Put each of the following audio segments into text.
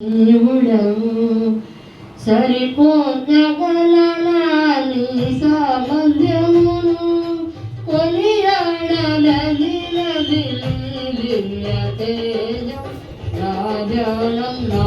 దేవుడవు. సరిపోతగలనాని సామర్థ్యమును కొనియాడలని దివ్య తేజం రాజాలం నా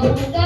Oh,